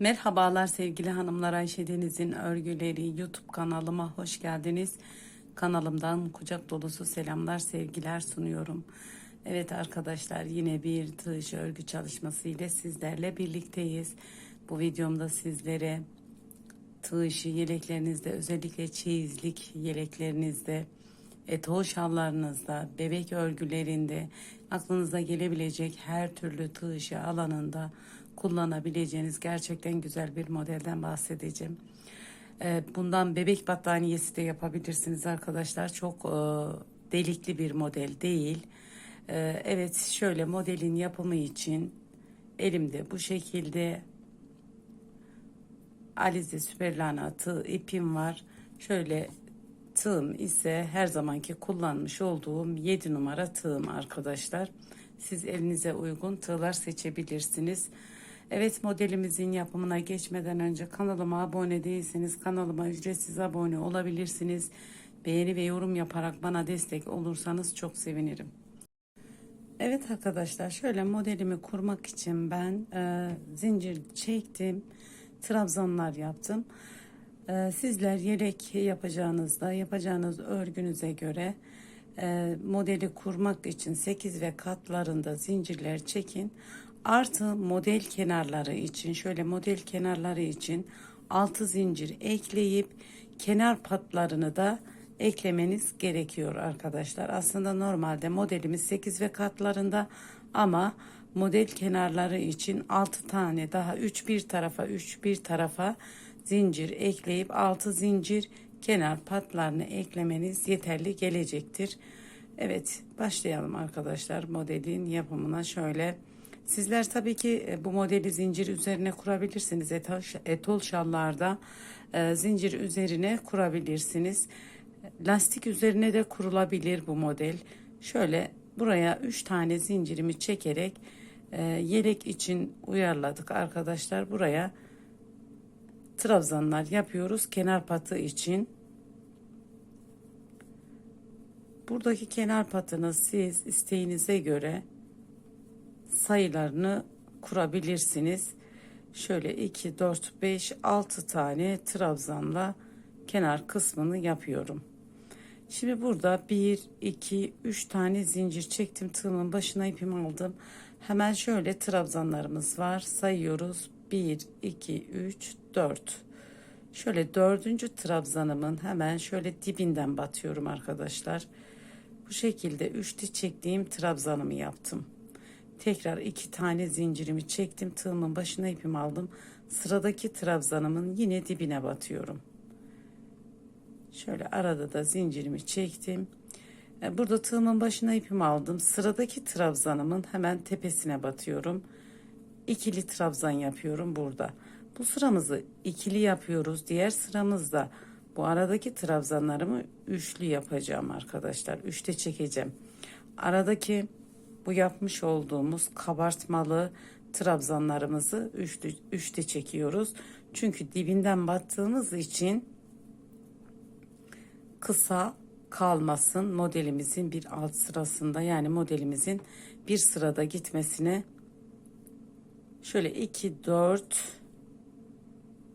Merhabalar sevgili hanımlar Ayşe Deniz'in örgüleri YouTube kanalıma hoş geldiniz. Kanalımdan kucak dolusu selamlar sevgiler sunuyorum. Evet arkadaşlar yine bir tığ işi örgü çalışması ile sizlerle birlikteyiz. Bu videomda sizlere tığ yeleklerinizde özellikle çeyizlik yeleklerinizde etol şallarınızda, bebek örgülerinde, aklınıza gelebilecek her türlü tığ alanında kullanabileceğiniz gerçekten güzel bir modelden bahsedeceğim. Ee, Bundan bebek battaniyesi de yapabilirsiniz arkadaşlar. Çok e, delikli bir model değil. Ee, Evet şöyle modelin yapımı için elimde bu şekilde Alize Süperlana tığ ipim var. Şöyle tığım ise her zamanki kullanmış olduğum 7 numara tığım arkadaşlar. Siz elinize uygun tığlar seçebilirsiniz. Evet modelimizin yapımına geçmeden önce kanalıma abone değilseniz kanalıma ücretsiz abone olabilirsiniz. Beğeni ve yorum yaparak bana destek olursanız çok sevinirim. Evet arkadaşlar şöyle modelimi kurmak için ben e, zincir çektim. Trabzanlar yaptım. E, sizler yelek yapacağınızda yapacağınız örgünüze göre e, modeli kurmak için 8 ve katlarında zincirler çekin. Artı model kenarları için şöyle model kenarları için 6 zincir ekleyip kenar patlarını da eklemeniz gerekiyor arkadaşlar. Aslında normalde modelimiz 8 ve katlarında ama model kenarları için 6 tane daha 3 bir tarafa 3 bir tarafa zincir ekleyip 6 zincir kenar patlarını eklemeniz yeterli gelecektir. Evet başlayalım arkadaşlar modelin yapımına şöyle. Sizler tabii ki e, bu modeli zincir üzerine kurabilirsiniz. Etol, etol şallarda e, zincir üzerine kurabilirsiniz. Lastik üzerine de kurulabilir bu model. Şöyle buraya 3 tane zincirimi çekerek e, yelek için uyarladık arkadaşlar. Buraya trabzanlar yapıyoruz kenar patı için. Buradaki kenar patını siz isteğinize göre sayılarını kurabilirsiniz. Şöyle 2, 4, 5, 6 tane trabzanla kenar kısmını yapıyorum. Şimdi burada 1, 2, 3 tane zincir çektim. Tığımın başına ipimi aldım. Hemen şöyle trabzanlarımız var. Sayıyoruz. 1, 2, 3, 4. Şöyle dördüncü trabzanımın hemen şöyle dibinden batıyorum arkadaşlar. Bu şekilde üçlü çektiğim trabzanımı yaptım. Tekrar iki tane zincirimi çektim. Tığımın başına ipimi aldım. Sıradaki trabzanımın yine dibine batıyorum. Şöyle arada da zincirimi çektim. E, Burada tığımın başına ipimi aldım. Sıradaki trabzanımın hemen tepesine batıyorum. İkili trabzan yapıyorum burada. Bu sıramızı ikili yapıyoruz. Diğer sıramızda bu aradaki trabzanlarımı üçlü yapacağım arkadaşlar. Üçte çekeceğim. Aradaki bu yapmış olduğumuz kabartmalı trabzanlarımızı üçlü, üçte çekiyoruz. Çünkü dibinden battığımız için kısa kalmasın modelimizin bir alt sırasında yani modelimizin bir sırada gitmesine şöyle 2 4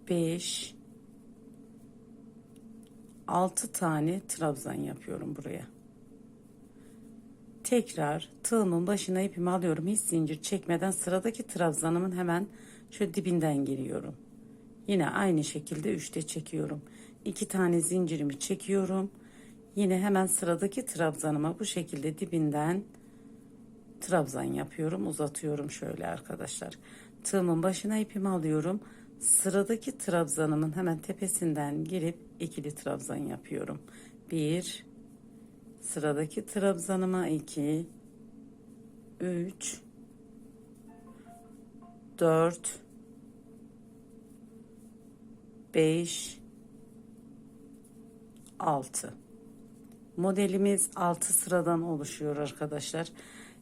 5 6 tane trabzan yapıyorum buraya. Tekrar tığımın başına ipimi alıyorum. Hiç zincir çekmeden sıradaki trabzanımın hemen şu dibinden giriyorum. Yine aynı şekilde üçte çekiyorum. İki tane zincirimi çekiyorum. Yine hemen sıradaki trabzanıma bu şekilde dibinden trabzan yapıyorum. Uzatıyorum şöyle arkadaşlar. Tığımın başına ipimi alıyorum. Sıradaki trabzanımın hemen tepesinden girip ikili trabzan yapıyorum. Bir, sıradaki trabzanıma iki, üç, dört, beş, altı. Modelimiz 6 sıradan oluşuyor arkadaşlar.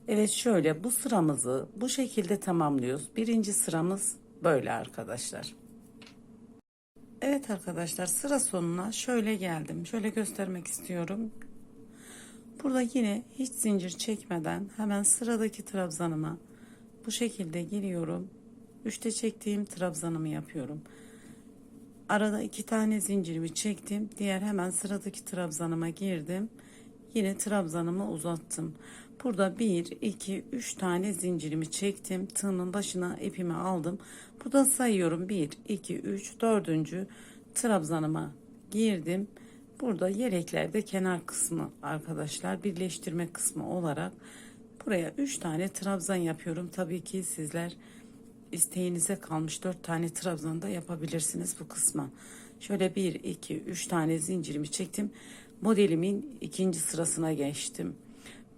Evet şöyle bu sıramızı bu şekilde tamamlıyoruz. Birinci sıramız böyle arkadaşlar. Evet arkadaşlar sıra sonuna şöyle geldim. Şöyle göstermek istiyorum. Burada yine hiç zincir çekmeden hemen sıradaki trabzanıma bu şekilde giriyorum. Üçte çektiğim trabzanımı yapıyorum. Arada iki tane zincirimi çektim. Diğer hemen sıradaki trabzanıma girdim. Yine trabzanımı uzattım. Burada bir, iki, üç tane zincirimi çektim. Tığımın başına ipimi aldım. Burada sayıyorum. Bir, iki, üç, dördüncü trabzanıma girdim. Burada yeleklerde kenar kısmı arkadaşlar birleştirme kısmı olarak buraya üç tane trabzan yapıyorum. Tabii ki sizler isteğinize kalmış dört tane trabzan da yapabilirsiniz bu kısma. Şöyle bir, iki, üç tane zincirimi çektim. Modelimin ikinci sırasına geçtim.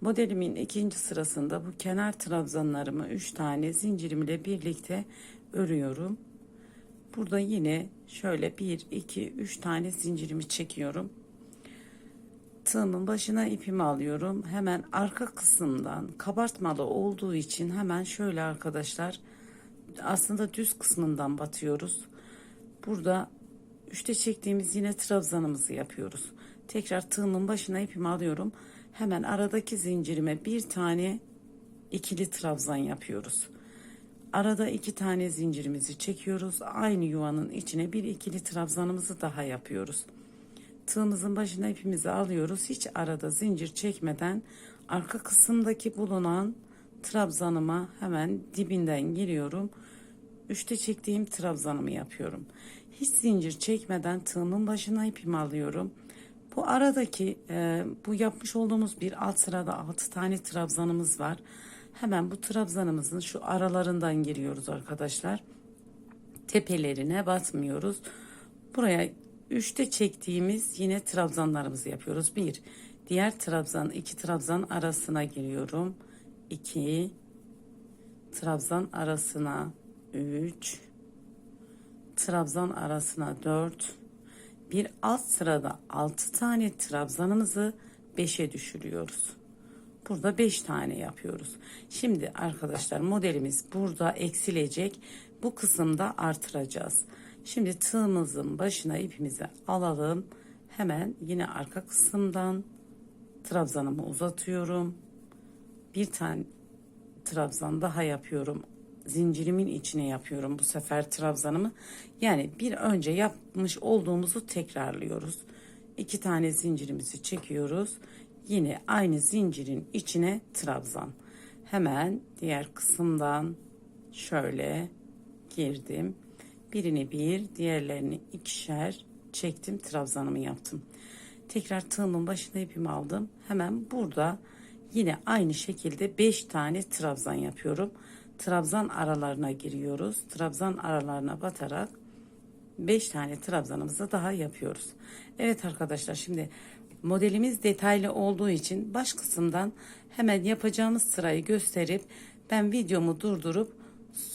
Modelimin ikinci sırasında bu kenar trabzanlarımı üç tane zincirimle birlikte örüyorum. Burada yine şöyle bir, iki, üç tane zincirimi çekiyorum. Tığımın başına ipimi alıyorum. Hemen arka kısımdan kabartmalı olduğu için hemen şöyle arkadaşlar aslında düz kısmından batıyoruz. Burada üçte çektiğimiz yine trabzanımızı yapıyoruz. Tekrar tığımın başına ipimi alıyorum. Hemen aradaki zincirime bir tane ikili trabzan yapıyoruz. Arada iki tane zincirimizi çekiyoruz. Aynı yuvanın içine bir ikili trabzanımızı daha yapıyoruz. Tığımızın başına ipimizi alıyoruz. Hiç arada zincir çekmeden arka kısımdaki bulunan trabzanıma hemen dibinden giriyorum. Üçte çektiğim trabzanımı yapıyorum. Hiç zincir çekmeden tığımın başına ipimi alıyorum. Bu aradaki e, bu yapmış olduğumuz bir alt sırada altı tane trabzanımız var. Hemen bu trabzanımızın şu aralarından giriyoruz arkadaşlar. Tepelerine batmıyoruz. Buraya üçte çektiğimiz yine trabzanlarımızı yapıyoruz. Bir, diğer trabzan iki trabzan arasına giriyorum. İki, trabzan arasına üç, trabzan arasına dört, bir alt sırada altı tane trabzanımızı beşe düşürüyoruz. Burada 5 tane yapıyoruz. Şimdi arkadaşlar modelimiz burada eksilecek. Bu kısımda artıracağız. Şimdi tığımızın başına ipimizi alalım. Hemen yine arka kısımdan trabzanımı uzatıyorum. Bir tane trabzan daha yapıyorum. Zincirimin içine yapıyorum bu sefer trabzanımı. Yani bir önce yapmış olduğumuzu tekrarlıyoruz. İki tane zincirimizi çekiyoruz yine aynı zincirin içine trabzan. Hemen diğer kısımdan şöyle girdim. Birini bir, diğerlerini ikişer çektim, trabzanımı yaptım. Tekrar tığımın başına ipimi aldım. Hemen burada yine aynı şekilde 5 tane trabzan yapıyorum. Trabzan aralarına giriyoruz. Trabzan aralarına batarak 5 tane trabzanımızı daha yapıyoruz. Evet arkadaşlar şimdi Modelimiz detaylı olduğu için baş kısımdan hemen yapacağımız sırayı gösterip ben videomu durdurup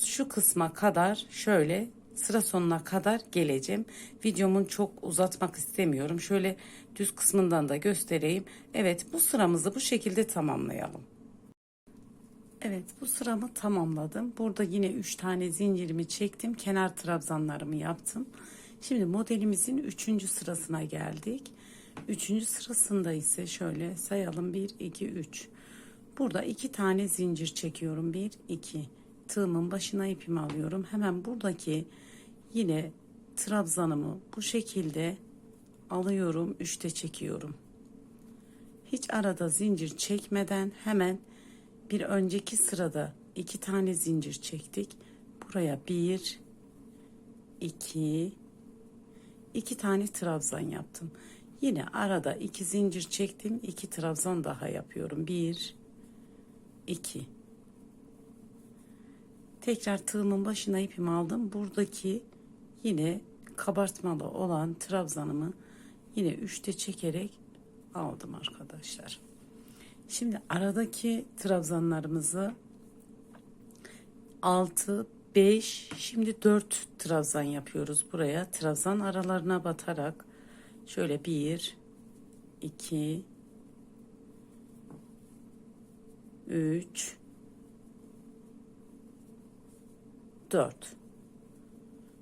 şu kısma kadar şöyle sıra sonuna kadar geleceğim. Videomun çok uzatmak istemiyorum. Şöyle düz kısmından da göstereyim. Evet bu sıramızı bu şekilde tamamlayalım. Evet bu sıramı tamamladım. Burada yine 3 tane zincirimi çektim. Kenar trabzanlarımı yaptım. Şimdi modelimizin 3. sırasına geldik. Üçüncü sırasında ise şöyle sayalım. 1 2 3 burada iki tane zincir çekiyorum. 1 2 tığımın başına ipimi alıyorum. Hemen buradaki yine trabzanımı bu şekilde alıyorum üçte çekiyorum. Hiç arada zincir çekmeden hemen bir önceki sırada iki tane zincir çektik. Buraya bir iki iki tane trabzan yaptım Yine arada iki zincir çektim. iki trabzan daha yapıyorum. Bir, iki. Tekrar tığımın başına ipimi aldım. Buradaki yine kabartmalı olan trabzanımı yine üçte çekerek aldım arkadaşlar. Şimdi aradaki trabzanlarımızı 6 5 şimdi 4 trabzan yapıyoruz buraya. Trabzan aralarına batarak Şöyle bir, iki, üç, dört.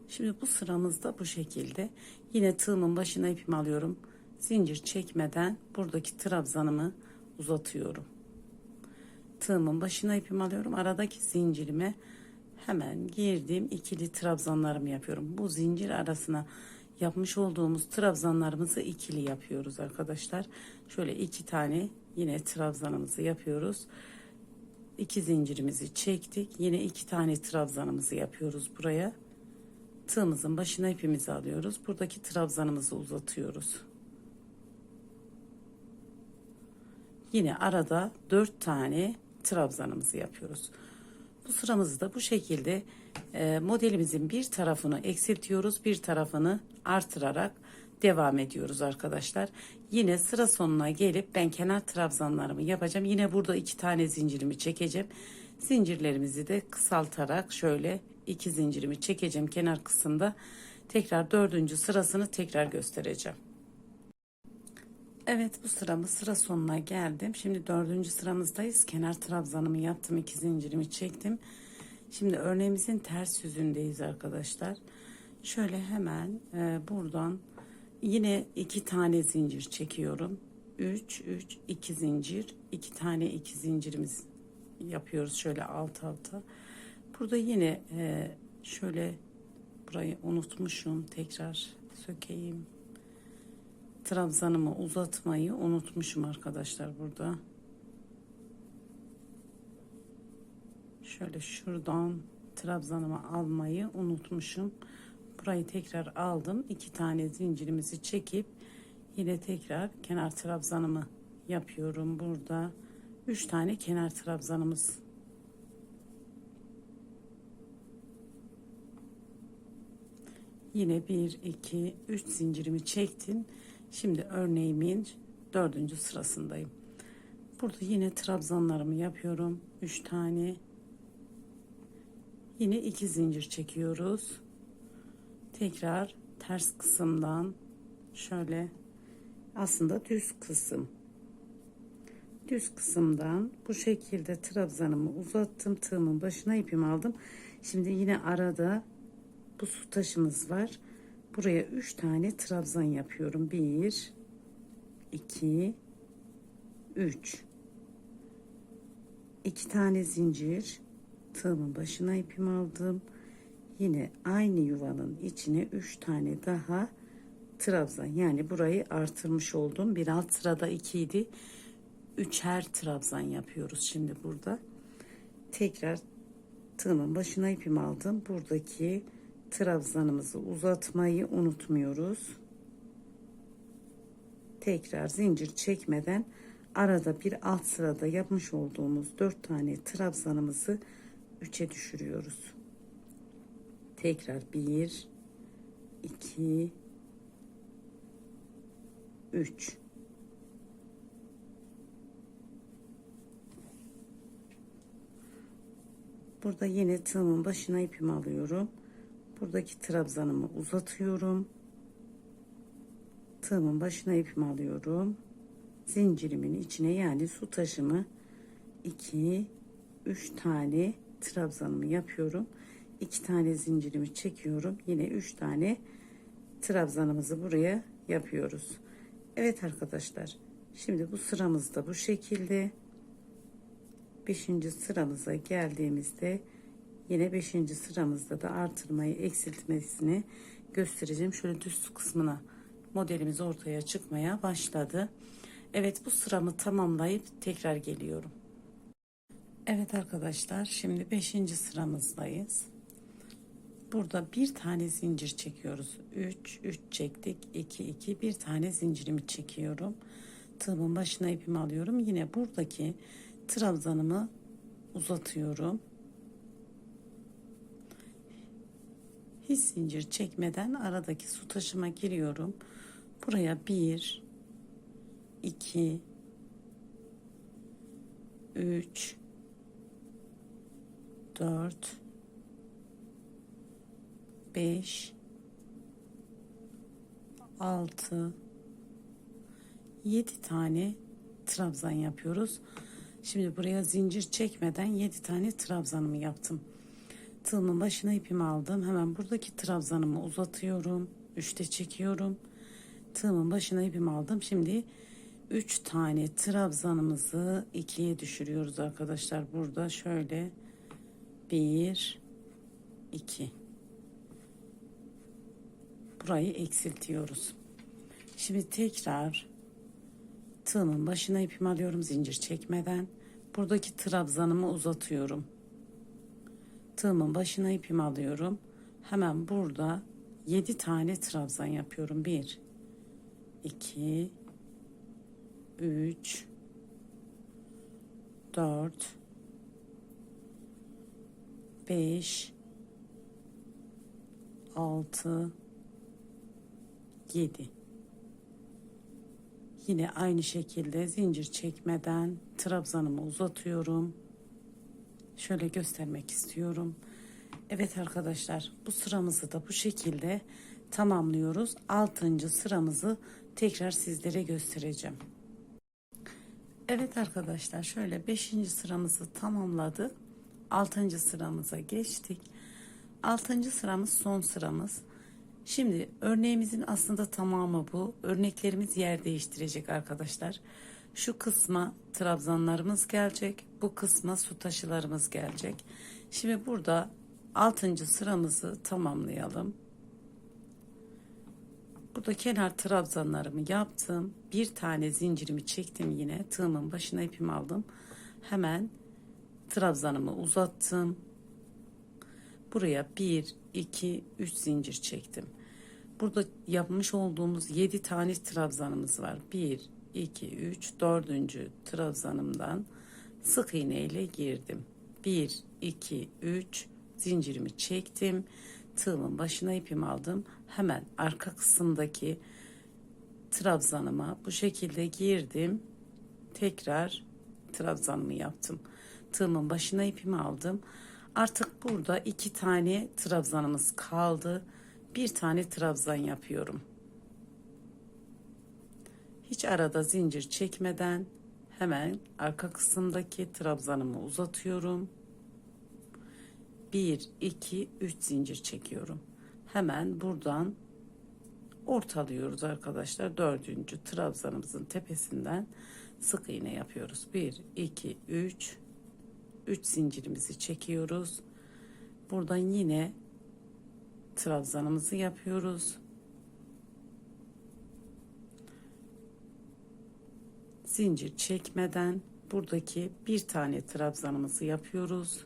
Şimdi bu sıramızda bu şekilde. Yine tığımın başına ipimi alıyorum. Zincir çekmeden buradaki trabzanımı uzatıyorum. Tığımın başına ipimi alıyorum. Aradaki zincirime hemen girdim ikili trabzanlarımı yapıyorum. Bu zincir arasına yapmış olduğumuz trabzanlarımızı ikili yapıyoruz arkadaşlar. Şöyle iki tane yine trabzanımızı yapıyoruz. İki zincirimizi çektik. Yine iki tane trabzanımızı yapıyoruz buraya. Tığımızın başına ipimizi alıyoruz. Buradaki trabzanımızı uzatıyoruz. Yine arada dört tane trabzanımızı yapıyoruz. Bu sıramızı da bu şekilde modelimizin bir tarafını eksiltiyoruz, bir tarafını artırarak devam ediyoruz arkadaşlar. Yine sıra sonuna gelip ben kenar trabzanlarımı yapacağım. Yine burada iki tane zincirimi çekeceğim. Zincirlerimizi de kısaltarak şöyle iki zincirimi çekeceğim kenar kısımda. Tekrar dördüncü sırasını tekrar göstereceğim. Evet bu sıramız sıra sonuna geldim. Şimdi dördüncü sıramızdayız. Kenar trabzanımı yaptım. iki zincirimi çektim. Şimdi örneğimizin ters yüzündeyiz arkadaşlar. Şöyle hemen e, buradan yine iki tane zincir çekiyorum. 3 3 2 zincir, iki tane iki zincirimiz yapıyoruz şöyle alt alta. Burada yine e, şöyle burayı unutmuşum. Tekrar sökeyim trabzanımı uzatmayı unutmuşum arkadaşlar burada. Şöyle şuradan trabzanımı almayı unutmuşum. Burayı tekrar aldım. iki tane zincirimizi çekip yine tekrar kenar trabzanımı yapıyorum burada. Üç tane kenar trabzanımız Yine bir, iki, üç zincirimi çektim. Şimdi örneğimin dördüncü sırasındayım. Burada yine trabzanlarımı yapıyorum. Üç tane. Yine iki zincir çekiyoruz. Tekrar ters kısımdan şöyle aslında düz kısım. Düz kısımdan bu şekilde trabzanımı uzattım. Tığımın başına ipimi aldım. Şimdi yine arada bu su taşımız var. Buraya 3 tane trabzan yapıyorum. 1 2 3 2 tane zincir tığımın başına ipimi aldım. Yine aynı yuvanın içine 3 tane daha trabzan yani burayı artırmış oldum. Bir alt sırada 2 idi. Üçer trabzan yapıyoruz şimdi burada. Tekrar tığımın başına ipimi aldım. Buradaki trabzanımızı uzatmayı unutmuyoruz. Tekrar zincir çekmeden arada bir alt sırada yapmış olduğumuz dört tane trabzanımızı üçe düşürüyoruz. Tekrar bir, iki, üç. Burada yine tığımın başına ipimi alıyorum buradaki trabzanımı uzatıyorum tığımın başına ipimi alıyorum zincirimin içine yani su taşımı 2 3 tane trabzanımı yapıyorum 2 tane zincirimi çekiyorum yine 3 tane trabzanımızı buraya yapıyoruz Evet arkadaşlar şimdi bu sıramızda bu şekilde 5. sıramıza geldiğimizde Yine 5. sıramızda da artırmayı eksiltmesini göstereceğim. Şöyle düz kısmına modelimiz ortaya çıkmaya başladı. Evet bu sıramı tamamlayıp tekrar geliyorum. Evet arkadaşlar şimdi 5. sıramızdayız. Burada bir tane zincir çekiyoruz. 3 3 çektik. 2 2 bir tane zincirimi çekiyorum. Tığımın başına ipimi alıyorum. Yine buradaki trabzanımı uzatıyorum. hiç zincir çekmeden aradaki su taşıma giriyorum. Buraya bir, iki, üç, dört, beş, altı, yedi tane trabzan yapıyoruz. Şimdi buraya zincir çekmeden yedi tane trabzanımı yaptım tığımın başına ipimi aldım. Hemen buradaki trabzanımı uzatıyorum. Üçte çekiyorum. Tığımın başına ipimi aldım. Şimdi üç tane trabzanımızı ikiye düşürüyoruz arkadaşlar. Burada şöyle bir, 2 burayı eksiltiyoruz. Şimdi tekrar tığımın başına ipimi alıyorum zincir çekmeden. Buradaki trabzanımı uzatıyorum. Tığımın başına ipimi alıyorum. Hemen burada 7 tane trabzan yapıyorum. 1 2 3 4 5 6 7 Yine aynı şekilde zincir çekmeden trabzanımı uzatıyorum. Şöyle göstermek istiyorum. Evet arkadaşlar bu sıramızı da bu şekilde tamamlıyoruz. Altıncı sıramızı tekrar sizlere göstereceğim. Evet arkadaşlar şöyle beşinci sıramızı tamamladık. Altıncı sıramıza geçtik. Altıncı sıramız son sıramız. Şimdi örneğimizin aslında tamamı bu. Örneklerimiz yer değiştirecek arkadaşlar. Şu kısma trabzanlarımız gelecek. Bu kısma su taşılarımız gelecek. Şimdi burada 6. sıramızı tamamlayalım. Burada kenar trabzanlarımı yaptım. Bir tane zincirimi çektim yine. Tığımın başına ipimi aldım. Hemen trabzanımı uzattım. Buraya 1, 2, 3 zincir çektim. Burada yapmış olduğumuz 7 tane trabzanımız var. 1, 2, 3, 4. trabzanımdan sık iğne ile girdim. 1, 2, 3 zincirimi çektim. Tığımın başına ipimi aldım. Hemen arka kısımdaki trabzanıma bu şekilde girdim. Tekrar trabzanımı yaptım. Tığımın başına ipimi aldım. Artık burada iki tane trabzanımız kaldı. Bir tane trabzan yapıyorum. Hiç arada zincir çekmeden hemen arka kısımdaki trabzanımı uzatıyorum. 1 2 3 zincir çekiyorum. Hemen buradan ortalıyoruz arkadaşlar. Dördüncü trabzanımızın tepesinden sık iğne yapıyoruz. 1 2 3 3 zincirimizi çekiyoruz. Buradan yine trabzanımızı yapıyoruz. Zincir çekmeden buradaki bir tane trabzanımızı yapıyoruz.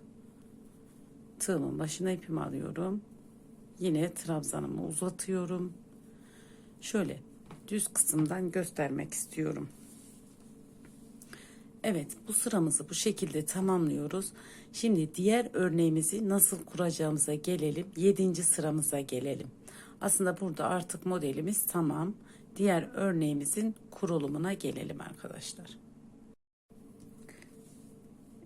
Tığımın başına ipimi alıyorum. Yine trabzanımı uzatıyorum. Şöyle düz kısımdan göstermek istiyorum. Evet bu sıramızı bu şekilde tamamlıyoruz. Şimdi diğer örneğimizi nasıl kuracağımıza gelelim. Yedinci sıramıza gelelim. Aslında burada artık modelimiz tamam. Diğer örneğimizin kurulumuna gelelim arkadaşlar.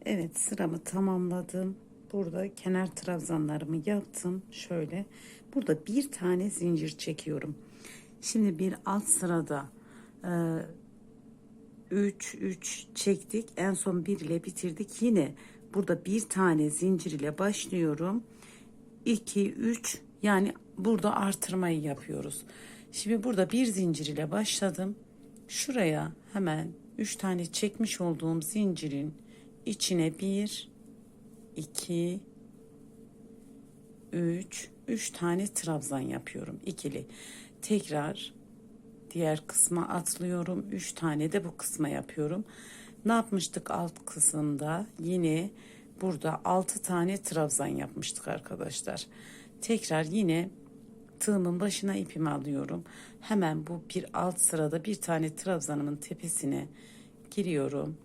Evet sıramı tamamladım. Burada kenar trabzanlarımı yaptım. Şöyle burada bir tane zincir çekiyorum. Şimdi bir alt sırada e, 3 3 çektik. En son 1 ile bitirdik. Yine burada bir tane zincir ile başlıyorum. 2 3 yani burada artırmayı yapıyoruz. Şimdi burada bir zincir ile başladım. Şuraya hemen 3 tane çekmiş olduğum zincirin içine 1 2 3 3 tane trabzan yapıyorum ikili. Tekrar diğer kısma atlıyorum. 3 tane de bu kısma yapıyorum. Ne yapmıştık alt kısımda? Yine burada 6 tane trabzan yapmıştık arkadaşlar. Tekrar yine tığımın başına ipimi alıyorum. Hemen bu bir alt sırada bir tane trabzanımın tepesine giriyorum.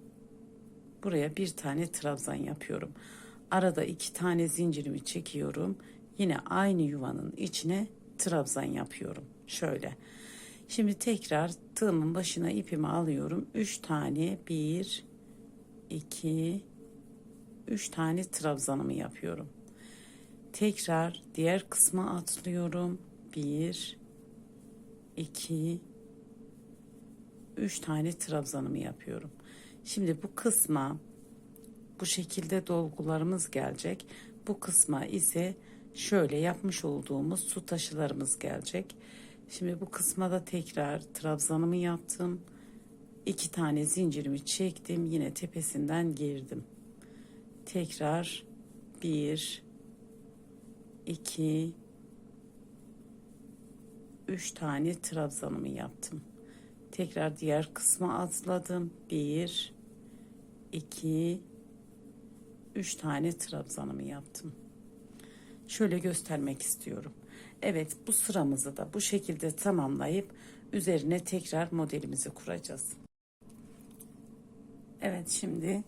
Buraya bir tane trabzan yapıyorum. Arada iki tane zincirimi çekiyorum. Yine aynı yuvanın içine trabzan yapıyorum. Şöyle. Şimdi tekrar tığımın başına ipimi alıyorum. 3 tane 1 2 3 tane trabzanımı yapıyorum. Tekrar diğer kısma atlıyorum. 1 2 3 tane trabzanımı yapıyorum. Şimdi bu kısma bu şekilde dolgularımız gelecek. Bu kısma ise şöyle yapmış olduğumuz su taşılarımız gelecek. Şimdi bu kısma da tekrar trabzanımı yaptım. İki tane zincirimi çektim. Yine tepesinden girdim. Tekrar bir, 2 3 tane trabzanımı yaptım. Tekrar diğer kısma atladım. 1 2 3 tane trabzanımı yaptım. Şöyle göstermek istiyorum. Evet bu sıramızı da bu şekilde tamamlayıp üzerine tekrar modelimizi kuracağız. Evet şimdi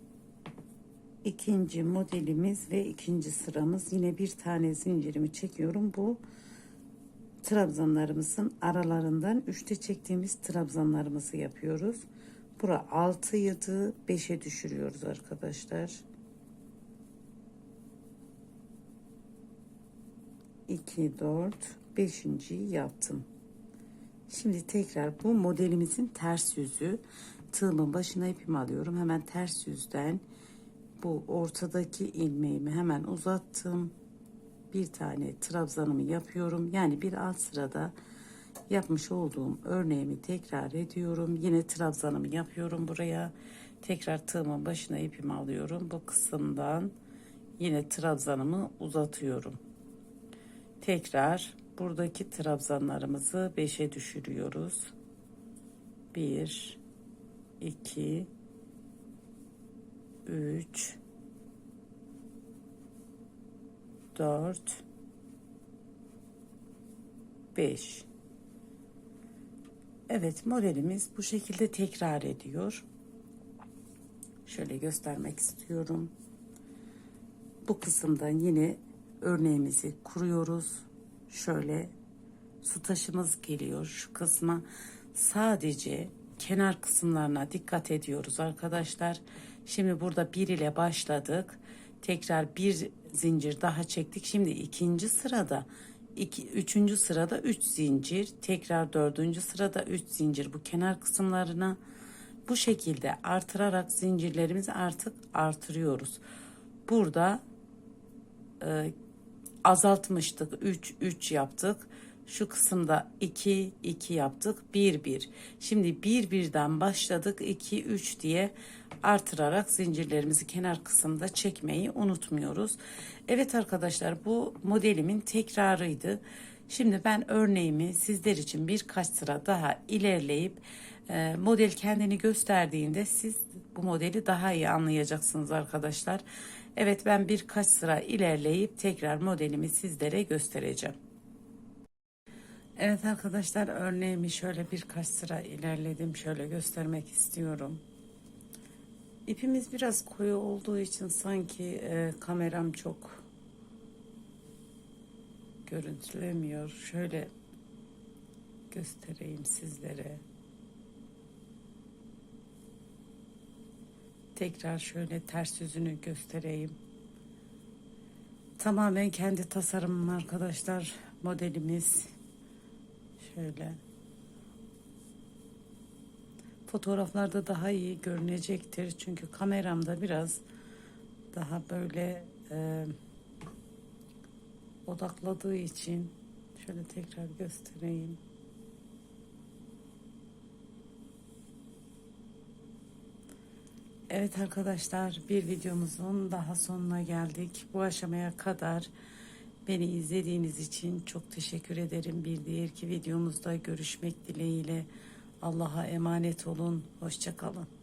ikinci modelimiz ve ikinci sıramız yine bir tane zincirimi çekiyorum. Bu trabzanlarımızın aralarından üçte çektiğimiz trabzanlarımızı yapıyoruz. Bura 6 yedi 5'e düşürüyoruz arkadaşlar. 2 4 5. yaptım. Şimdi tekrar bu modelimizin ters yüzü tığımın başına ipimi alıyorum. Hemen ters yüzden bu ortadaki ilmeğimi hemen uzattım. Bir tane trabzanımı yapıyorum. Yani bir alt sırada yapmış olduğum örneğimi tekrar ediyorum. Yine trabzanımı yapıyorum buraya. Tekrar tığımın başına ipimi alıyorum. Bu kısımdan yine trabzanımı uzatıyorum. Tekrar buradaki trabzanlarımızı 5'e düşürüyoruz. 1 2 3 4 5 Evet modelimiz bu şekilde tekrar ediyor. Şöyle göstermek istiyorum. Bu kısımdan yine örneğimizi kuruyoruz. Şöyle su taşımız geliyor şu kısma. Sadece kenar kısımlarına dikkat ediyoruz arkadaşlar. Şimdi burada bir ile başladık. Tekrar bir zincir daha çektik. Şimdi ikinci sırada iki, üçüncü sırada üç zincir. Tekrar dördüncü sırada üç zincir bu kenar kısımlarına. Bu şekilde artırarak zincirlerimizi artık artırıyoruz. Burada e, azaltmıştık. 3 3 yaptık. Şu kısımda 2 2 yaptık. 1 1. Şimdi 1 1'den başladık. 2 3 diye artırarak zincirlerimizi kenar kısımda çekmeyi unutmuyoruz. Evet arkadaşlar bu modelimin tekrarıydı. Şimdi ben örneğimi sizler için birkaç sıra daha ilerleyip e, model kendini gösterdiğinde siz bu modeli daha iyi anlayacaksınız arkadaşlar. Evet ben birkaç sıra ilerleyip tekrar modelimi sizlere göstereceğim. Evet arkadaşlar örneğimi şöyle birkaç sıra ilerledim. Şöyle göstermek istiyorum. İpimiz biraz koyu olduğu için sanki e, kameram çok görüntülemiyor. Şöyle göstereyim sizlere. Tekrar şöyle ters yüzünü göstereyim. Tamamen kendi tasarımım arkadaşlar. Modelimiz şöyle. Fotoğraflarda daha iyi görünecektir. Çünkü kameramda biraz daha böyle e, odakladığı için şöyle tekrar göstereyim. Evet arkadaşlar bir videomuzun daha sonuna geldik. Bu aşamaya kadar beni izlediğiniz için çok teşekkür ederim. Bir diğerki videomuzda görüşmek dileğiyle. Allah'a emanet olun. Hoşçakalın.